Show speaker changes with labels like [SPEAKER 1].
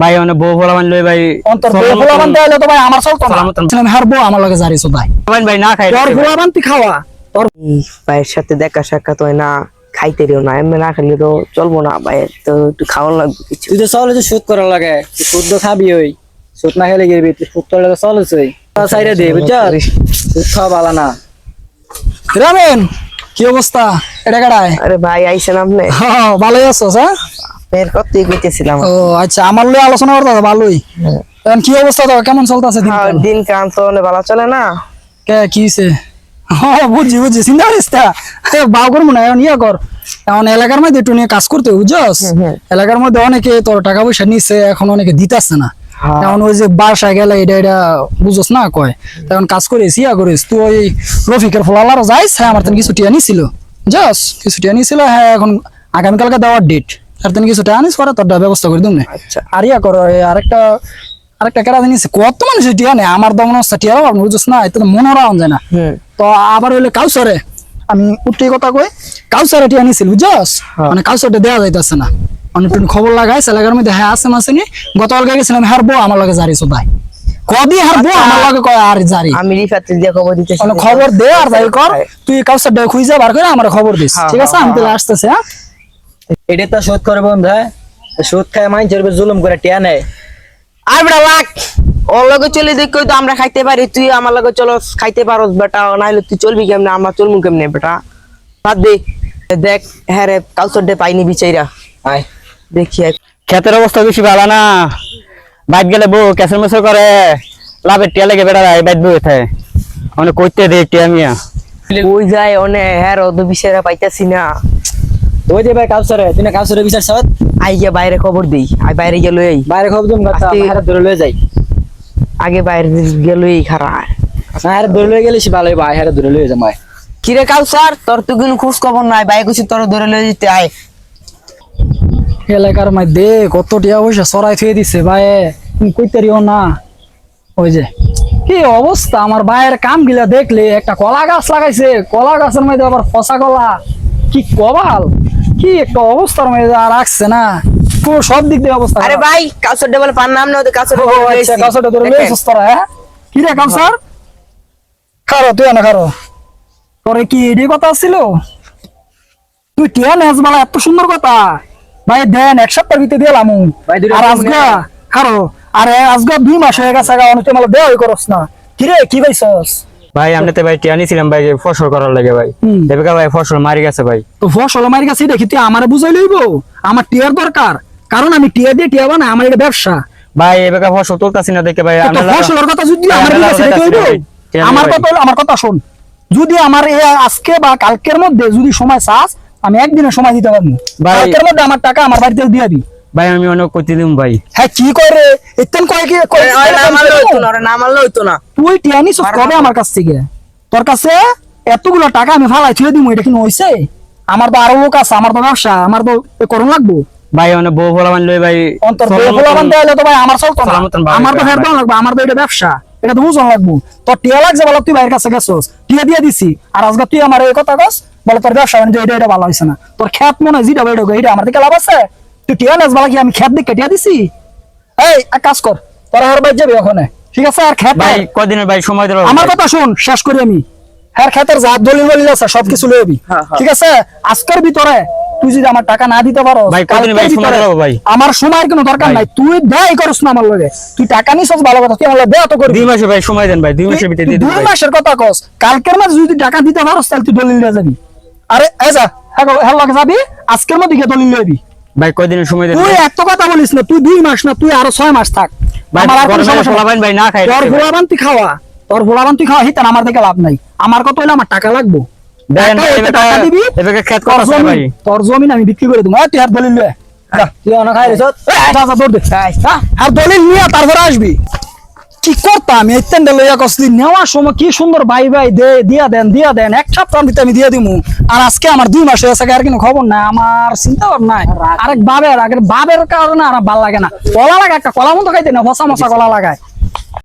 [SPEAKER 1] ভাই মানে বউ বলা মানলে ভাই
[SPEAKER 2] অন্তর বউ তো ভাই আমার চলতো না। ছিলাম হারবো আমার লগে জারি ভাই
[SPEAKER 1] ভাই ভাই না খাই।
[SPEAKER 2] তোর ফুলা বানতি খাওয়া। তোর
[SPEAKER 3] ভাইয়ের সাথে দেখা সাক্ষাৎ হয় না খাইতে দিও না এমনি না খেলে তো চলবো না ভাইয়ের তো একটু লাগবে কিছু।
[SPEAKER 4] তুই তো চলে যে সুদ করা লাগে তুই সুদ তো খাবি ওই। সুদ না খেলে গেবি তুই সুদ করলে তো চলেছ ওই সাইডে দে বুঝছিস সুদ খাওয়া ভালো না।
[SPEAKER 2] রামেন কি অবস্থা? এটা কাটায়
[SPEAKER 3] আরে ভাই আইসেন আপনি?
[SPEAKER 2] হ্যাঁ ভালোই আছো হ্যাঁ?
[SPEAKER 3] ফের কতই কইতেছিলাম।
[SPEAKER 2] ও আচ্ছা আমার লয়ে আলোচনা করতে ভালোই। এখন কি অবস্থা তো কেমন চলতেছে
[SPEAKER 3] হ্যাঁ, তো অনেক ভালো চলে না?
[SPEAKER 2] কে কি হইছে? হ্যাঁ বুঝছি বুঝছি চিন্তা করিস তা। বাউ করব না এখন ইয়ে কর। এখন এলাকার মধ্যে একটু নিয়ে কাজ করতে বুঝছস? এলাকার মধ্যে অনেকে তোর টাকা পয়সা নিচ্ছে এখন অনেকে দিতাছে না।
[SPEAKER 3] হ্যাঁ।
[SPEAKER 2] এখন ওই যে বাসায় গেলে এটা এটা বুঝছস না কয়? তখন কাজ করিস ইয়া করিস। তুই ওই রফিকের ফলালার যাইস হ্যাঁ আমার তখন কিছু টিয়া নিছিল। বুঝছস? কিছু টিয়া নিছিল হ্যাঁ এখন আগামীকালকে দেওয়ার ডেট আর তেন কিছু টিয়া আনিস করে তোর ব্যবস্থা করে দিন
[SPEAKER 3] আচ্ছা।
[SPEAKER 2] আর ইয়া করো আরেকটা আরেকটা কেরা জানিস কত মানুষ টিয়া নেই আমার দমন অবস্থা টিয়া পাবো বুঝছস না? মনে যায় না তো আবার হইলে কাউসারে। আমি উঠতে কথা কই কাউসারে টিয়া নিছিল বুঝছস? মানে কাউসারটা দেওয়া যাইতেছে না। মানে তুমি খবর এলাকার মধ্যে হ্যাঁ আছে মাসে নি। গতকালকে গেছিলাম হারবো আমার লগে জারি ভাই কদি হারবো আমার লগে কয় আর জারি।
[SPEAKER 3] আমি রিফাতে দিয়ে খবর দিতেছি।
[SPEAKER 2] মানে খবর দে আর যাই কর তুই কাউসারটা খুঁজে বার করে আমার খবর দিস
[SPEAKER 3] হ্যাঁ,
[SPEAKER 2] ঠিক আছে? আমি তাহলে আসতেছে হ্যাঁ?
[SPEAKER 4] এটা তো সুদ করে বন্ধ হ্যাঁ? সুদ খায় মাইনছের উপর জুলুম করে টিয়া নেয়।
[SPEAKER 3] আর বেটা লাগ ওর লগে চলে দেখি তো আমরা খাইতে পারি তুই আমার লগে চলো খাইতে পারো বেটা নাইলে তুই চলবি কেমনে আমরা চলবো কেমনে বেটা? বাদ দে দেখ হ্যাঁ রে কাউসর ডে পাইনি বিচাইরা।
[SPEAKER 4] আয়।
[SPEAKER 3] দেখি।
[SPEAKER 1] ক্ষেতের অবস্থা বেশি ভালো না। বাইক গেলে বউ ক্যাসের মেসের করে। লাভের টিয়া লেগে বেড়া বাইক বউ থাকে অনেক করতে দে টিয়া মিয়া।
[SPEAKER 3] ওই যায় অনে হ্যাঁ রদ বিচারা পাইতাছি না।
[SPEAKER 4] ওই যে ভাই কাউসারে না কাউসারে বিচার সব
[SPEAKER 3] আই গিয়ে বাইরে খবর দেই। আই বাইরে
[SPEAKER 4] বাইরে খবর তুমি কথা হারে ধরে যাই।
[SPEAKER 3] আগে বাইরে গেল এই খারা।
[SPEAKER 4] হারে ধরে লয়ে গেলে সে ভালো ভাই হারে ধরে যাই মায়।
[SPEAKER 3] কিরে কাউসার তোর তো কোনো খোঁজ খবর নাই বাইরে কিছু তোর ধরে লয়ে যেতে আয়।
[SPEAKER 2] এলাকার মধ্যে কত টিয়া পয়সা সরাই থুয়ে দিছে ভাই। তুমি কইতারিও না। ওই যে কি অবস্থা? আমার ভাইয়ের কাম গিলা দেখলে একটা কলা গাছ লাগাইছে কলা গাছের মধ্যে আবার ফসা কলা। কি কবাল? কি একটা অবস্থার মধ্যে রাখছে না? পুরো সব দিক দিয়ে অবস্থা
[SPEAKER 3] আরে ভাই পার নাম না ওদের
[SPEAKER 2] ও আচ্ছা তোরা হ্যাঁ? কি রে কাউসার খারো তুই না খারো। কি এডি কথা ছিল? তুই টিয়া নেস বলা এত সুন্দর কথা? ভাই দেন এক সপ্তাহ ভিতরে দিলাম
[SPEAKER 4] ভাই,
[SPEAKER 2] আর আজগা। খারো আরে আজগা দুই মাস হয়ে গেছে অনেক মাল দেওয়া করস না। কি রে কি পাইছস
[SPEAKER 1] ভাই আমি তো ভাই টিয়া নিছিলাম ভাই ফসল করার লাগে ভাই। দেবিকা ভাই ফসল মারি গেছে ভাই।
[SPEAKER 2] তো ফসল আমার কাছে দেখি তুই আমারে বুঝাই লইব? আমার টিয়ার দরকার। কারণ আমি টিয়া দিয়ে টিয়া বানাই আমার এটা ব্যবসা।
[SPEAKER 1] ভাই এবার ফসল তুলতাছি না দেখে ভাই
[SPEAKER 2] ফসলের কথা যদি আমার কাছে আমার কথা হলো- আমার কথা শোন। যদি আমার এ আজকে বা কালকের মধ্যে যদি সময় চাস আমি একদিনের সময় দিতে পারব।
[SPEAKER 1] ভাই।
[SPEAKER 2] কালকের মধ্যে আমার টাকা আমার বাড়িতে দিয়ে দিই
[SPEAKER 1] ভাই আমি অনেক করতে দিম ভাই।
[SPEAKER 2] হ্যাঁ কি করে এতেন কয় কি কয়-
[SPEAKER 3] না মারলে হইতো না না মারলে হইতো না।
[SPEAKER 2] তুই টিয়ানি সব কবে আমার কাছ থেকে? তোর কাছে এতগুলো টাকা আমি ফালাই ছুঁয়ে দিব এটা কি হইছে? আমার তো আরও লোক আছে আমার তো ব্যবসা আমার তো এ করুন লাগবো।
[SPEAKER 1] ভাই অনেক বউ বলা মানলে ভাই
[SPEAKER 2] অন্তর বউ
[SPEAKER 1] মতন-
[SPEAKER 2] ফোলা তো ভাই আমার চলতো না। আমার তো
[SPEAKER 1] ভাই।
[SPEAKER 2] ফের দেওয়া লাগবে আমার তো এটা ব্যবসা। এটা তো বুঝন লাগবো। তোর টিয়া লাগছে বলো তুই ভাইয়ের কাছে গেছস। টিয়া দিয়ে দিছি। আর আজকে তুই আমার এই কথা কস বলে তোর ব্যবসা বাণিজ্য এটা এটা ভালো হয়েছে না। তোর খ্যাত মনে হয় যেটা বেড়ে এটা আমার দিকে লাভ আছে? তুই টিয়া নেস বলা কি আমি খ্যাত দিকে টিয়া দিছি? এই এক কাজ কর তোরা আর বাইর যাবি ওখানে। ঠিক আছে আর খ্যাত
[SPEAKER 1] ভাই কদিনের ভাই সময় দিল
[SPEAKER 2] আমার কথা শুন শেষ করি আমি। হ্যাঁ খেতের যা দলিল দলিল আছে সবকিছু লইবি
[SPEAKER 3] হ্যাঁ, হ্যাঁ।
[SPEAKER 2] ঠিক আছে আজকের ভিতরে তুই যদি আমার টাকা না দিতে পারো
[SPEAKER 1] ভাই, কদিন ভাই সময় দিলাম ভাই?
[SPEAKER 2] আমার সময়ের কোনো দরকার নাই। তুই দেয় করস না আমার লগে। তুই টাকা নিস ভালো কথা তুই আমার দেয়া তো করবি।
[SPEAKER 1] দুই মাসে ভাই সময় দেন ভাই দুই মাসের ভিতরে দিয়ে
[SPEAKER 2] দুই মাসের কথা কস কালকের মাস যদি টাকা দিতে পারোস তাহলে তুই দলিল নিয়ে যাবি। আরে এই যা হ্যাঁ হ্যাঁ লগে যাবি আজকের মধ্যে গিয়ে দলিল লইবি
[SPEAKER 1] ভাই কয়দিনের সময় দেন
[SPEAKER 2] তুই? এত কথা বলিস না তুই দুই মাস না তুই আরও ছয় মাস থাক। আমার আর কোনো সমস্যা নাই।
[SPEAKER 1] ভাই না খাই
[SPEAKER 2] তোর ভোলাবান তুই খাওয়া তোর ভোলাবান তুই খাওয়া হিতেন আমার থেকে লাভ নাই। আমার হইলে আমার টাকা লাগবো। তোর জমিন আমি বিক্রি করে দেবো। তুই আর দলিল। হ্যাঁ, আর দলিল নিয়ে তারপরে আসবি। কি করতাম এতেন লইয়া কসলি নেওয়ার সময় কি সুন্দর ভাই ভাই দে, দিয়া দেন দিয়া দেন। এক সপ্তাহ দিতে আমি দিয়ে দিমু। আর আজকে আমার দুই মাস হয়েছে আর কোনো খবর নাই। আমার চিন্তা ভাবনা নাই। আরেক বাবের আগের বাবের কারণে আর ভালো লাগে না। কলা লাগে একটা, কলা মতো খাইতে না ফসা মশা কলা লাগায়।